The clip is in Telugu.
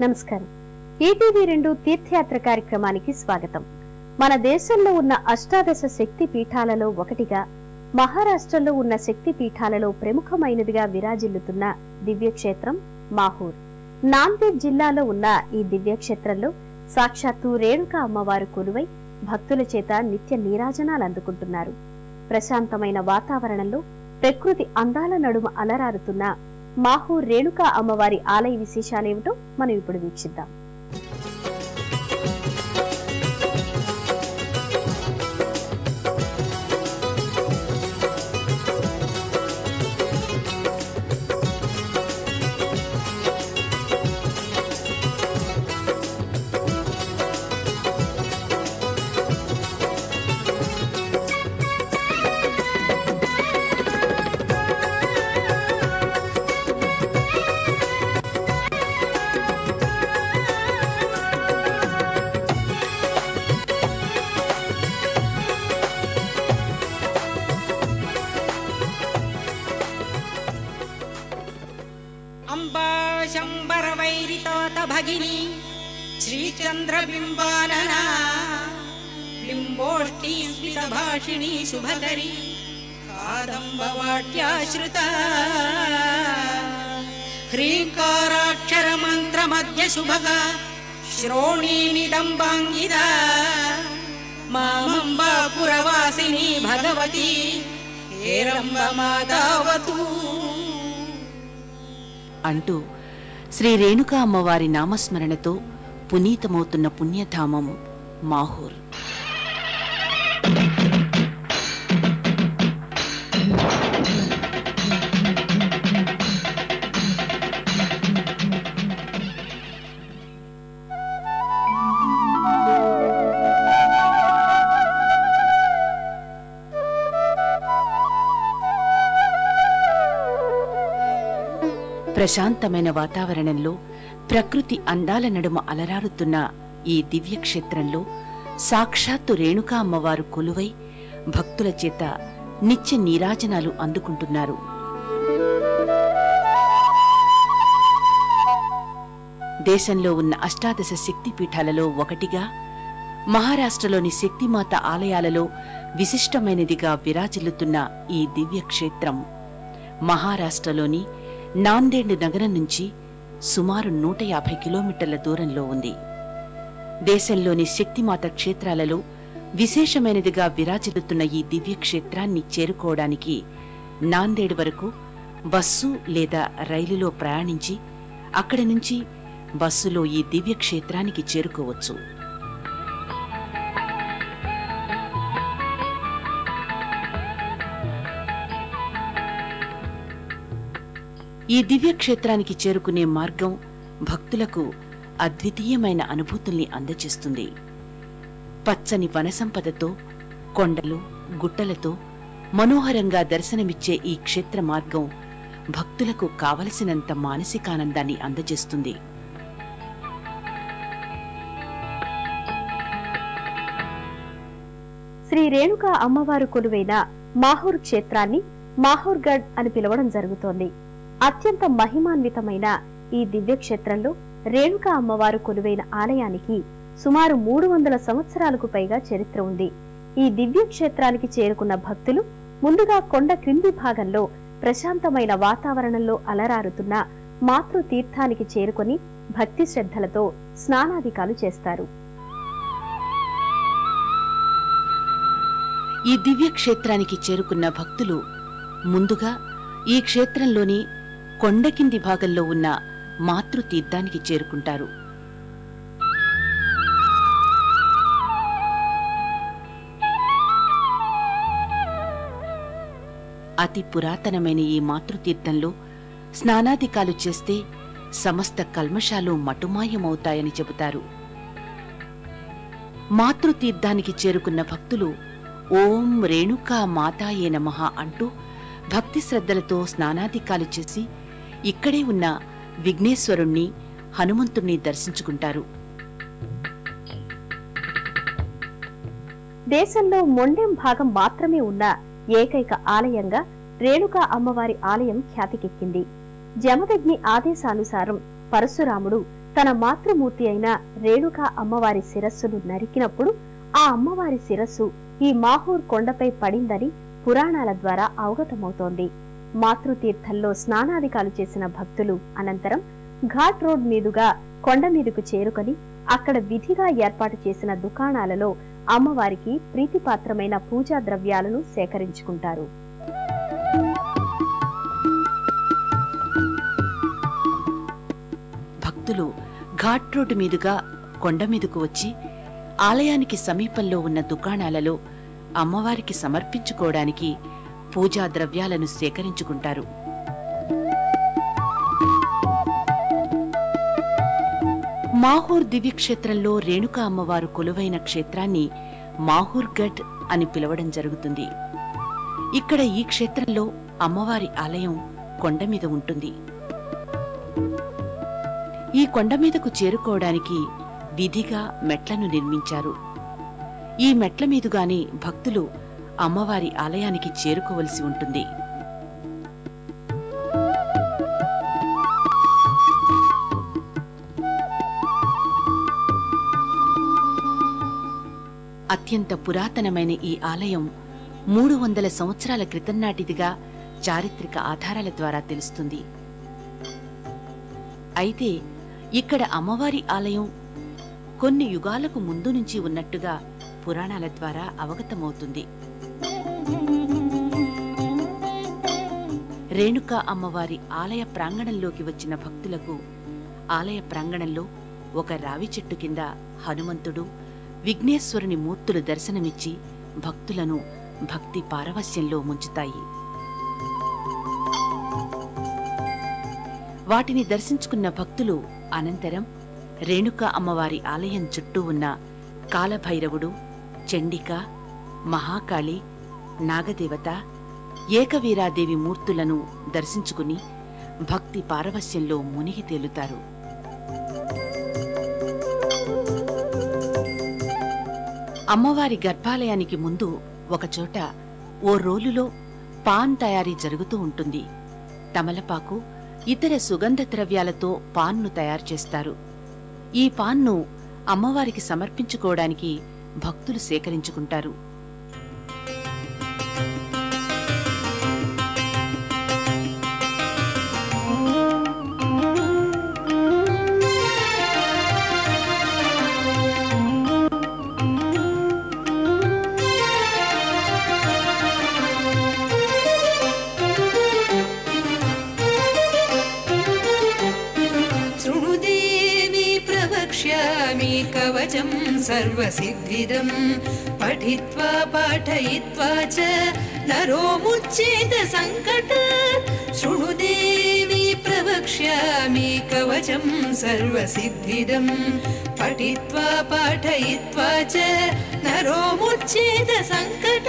నమస్కారం. ఈటీవీ రెండు తీర్థయాత్ర కార్యక్రమానికి స్వాగతం. మన దేశంలో ఉన్న అష్టాదశ శక్తి పీఠాలలో ఒకటిగా మహారాష్ట్రలో ఉన్న శక్తి పీఠాలలో ప్రముఖమైనదిగా విరాజిల్లుతున్న దివ్యక్షేత్రం మాహూర్. నాందేడ్ జిల్లాలో ఉన్న ఈ దివ్యక్షేత్రంలో సాక్షాత్తు రేణుక అమ్మవారు కొలువై భక్తుల చేత నిత్య నీరాజనాలు అందుకుంటున్నారు. ప్రశాంతమైన వాతావరణంలో ప్రకృతి అందాల నడుమ అలరారుతున్న మాహూర్ రేణుకా అమ్మవారి ఆలయ విశేషాలేమిటో మనం ఇప్పుడు వీక్షిద్దాం. श्रीचन्द्रबिम्बानना बिम्बोष्टी स्मितभाषिणी शुभकरी कादम्बवाट्याश्रिता ह्रीङ्काराक्षरमन्त्रमध्यशुभगा श्रोणीनिदम्बाङ्गिदा मामम्बा पुरवासिनी भगवती हेरम्बमातावतु అంటూ శ్రీ రేణుకా అమ్మవారి నామస్మరణతో పునీతమవుతున్న పుణ్యధామం మాహూర్. ప్రశాంతమైన వాతావరణంలో ప్రకృతి అందాల నడుమ అలరారుతున్న ఈ దివ్యక్షేత్రంలో సాక్షాత్తు రేణుకా అమ్మవారు కొలువై భక్తుల చేత నిత్య నీరాజనాలు అందుకుంటున్నారు. దేశంలో ఉన్న అష్టాదశ శక్తి పీఠాలలో ఒకటిగా మహారాష్ట్రలోని శక్తిమాత ఆలయాలలో విశిష్టమైనదిగా విరాజిల్లుతున్న ఈ దివ్యక్షేత్రం మహారాష్ట్రలోని నాందేడ్ నగరం నుంచి సుమారు నూట యాభై కిలోమీటర్ల దూరంలో ఉంది. దేశంలోని శక్తిమాత క్షేత్రాలలో విశేషమైనదిగా విరాజిల్లుతున్న ఈ దివ్యక్షేత్రాన్ని చేరుకోవడానికి నాందేడ్ వరకు బస్సు లేదా రైలులో ప్రయాణించి అక్కడి నుంచి బస్సులో ఈ దివ్యక్షేత్రానికి చేరుకోవచ్చు. ఈ దివ్యక్షేత్రానికి చేరుకునే మార్గం భక్తులకు అద్వితీయమైన అనుభూతుల్ని అందజేస్తుంది. పచ్చని వనసంపదతో కొండలు గుట్టలతో మనోహరంగా దర్శనమిచ్చే ఈ క్షేత్ర మార్గం భక్తులకు కావలసినంత మానసికానందాన్ని అందజేస్తుంది. శ్రీ రేణుకా అమ్మవారు కొలువైన మాహూర్ క్షేత్రాన్ని మాహూర్గఢ్ అని పిలవడం జరుగుతోంది. అత్యంత మహిమాన్వితమైన ఈ దివ్యక్షేత్రంలో రేణుక అమ్మవారు కొలువైన ఆలయానికి సుమారు మూడు వందల సంవత్సరాలకు పైగా చరిత్ర ఉంది. ఈ దివ్యక్షేత్రానికి చేరుకున్న భక్తులు ముందుగా కొండ క్రింది భాగంలో ప్రశాంతమైన వాతావరణంలో అలరారుతున్న మాతృ తీర్థానికి చేరుకొని భక్తి శ్రద్ధలతో స్నానాధికాలు చేస్తారు. ఈ దివ్యక్షేత్రానికి చేరుకున్న భక్తులు ముందుగా ఈ క్షేత్రంలోని కొండ కింది భాగంలో ఉన్న మాతృతీర్థానికి చేరుకుంటారు. అతి పురాతనమైన ఈ మాతృతీర్థంలో స్నానాధికాలు చేస్తే సమస్త కల్మషాలు మటుమాయమవుతాయని చెబుతారు. మాతృతీర్థానికి చేరుకున్న భక్తులు ఓం రేణుకా మాతాయే నమ అంటూ భక్తి శ్రద్ధలతో స్నానాధికాలు చేసి ఇక్కడే ఉన్న విఘ్నేశ్వరుణ్ణి హనుమంతుణ్ణి దర్శించుకుంటారు. దేశంలో మొండెం భాగం మాత్రమే ఉన్న ఏకైక ఆలయంగా రేణుకా అమ్మవారి ఆలయం ఖ్యాతికెక్కింది. జమదగ్ని ఆదేశానుసారం పరశురాముడు తన మాతృమూర్తి అయిన రేణుకా అమ్మవారి శిరస్సును నరికినప్పుడు ఆ అమ్మవారి శిరస్సు ఈ మాహూర్ కొండపై పడిందని పురాణాల ద్వారా అవగతమవుతోంది. మాతృతీర్థంలో స్నానాధికాలు చేసిన భక్తులు. అనంతరం ఘాట్ రోడ్ మీదుగా కొండ మీదకు చేరుకొని అక్కడ విధిగా ఏర్పాటు చేసిన దుకాణాలలో అమ్మవారికి ప్రీతిపాత్రమైన పూజా ద్రవ్యాలను సేకరించుకుంటారు. భక్తులు ఘాట్ రోడ్డు మీదుగా కొండ మీదకు వచ్చి ఆలయానికి సమీపంలో ఉన్న దుకాణాలలో అమ్మవారికి సమర్పించుకోవడానికి పూజా ద్రవ్యాలను సేకరించుకుంటారు. మాహూర్ దివ్యక్షేత్రంలో రేణుకా అమ్మవారు కొలువైన క్షేత్రాన్ని మాహూర్ అని పిలవడం జరుగుతుంది. ఇక్కడ ఈ క్షేత్రంలో అమ్మవారి ఆలయం కొండ మీద ఉంటుంది. ఈ కొండ మీదకు చేరుకోవడానికి విధిగా మెట్లను నిర్మించారు. ఈ మెట్ల మీదుగానే భక్తులు అమ్మవారి ఆలయానికి చేరుకోవలసి ఉంటుంది. అత్యంత పురాతనమైన ఈ ఆలయం మూడు వందల సంవత్సరాల క్రితం నాటిదిగా చారిత్రక ఆధారాల ద్వారా తెలుస్తుంది. అయితే ఇక్కడ అమ్మవారి ఆలయం కొన్ని యుగాలకు ముందు నుంచి ఉన్నట్టుగా పురాణాల ద్వారా అవగతమవుతుంది. రేణుకా అమ్మవారి ఆలయ ప్రాంగణంలోకి వచ్చిన భక్తులకు ఆలయ ప్రాంగణంలో ఒక రావి చెట్టు కింద హనుమంతుడు విఘ్నేశ్వరుని మూర్తులు దర్శనమిచ్చి భక్తులను భక్తి పారవస్యంలో ముంచుతాయి. వాటిని దర్శించుకున్న భక్తులు అనంతరం రేణుకా అమ్మవారి ఆలయం చుట్టూ ఉన్న కాలభైరవుడు చండిక మహాకాళి నాగదేవత ఏకవీరాదేవి మూర్తులను దర్శించుకుని భక్తి పారవస్యంలో మునిగి తేలుతారు. అమ్మవారి గర్భాలయానికి ముందు ఒకచోట ఓ రోలులో పాన్ తయారీ జరుగుతూ ఉంటుంది. తమలపాకు ఇతర సుగంధ ద్రవ్యాలతో పాన్ను తయారు చేస్తారు. ఈ పాన్ను అమ్మవారికి సమర్పించుకోవడానికి భక్తులు సేకరించుకుంటారు. कवचं सर्वसिद्धिदम्। पठित्वा पाठयित्वा च नरो मुच्येत सङ्कट शृणुदेवी प्रवक्ष्यामि कवचं सर्वसिद्धिदम्। पठित्वा पाठयित्वा च नरो मुच्येत सङ्कट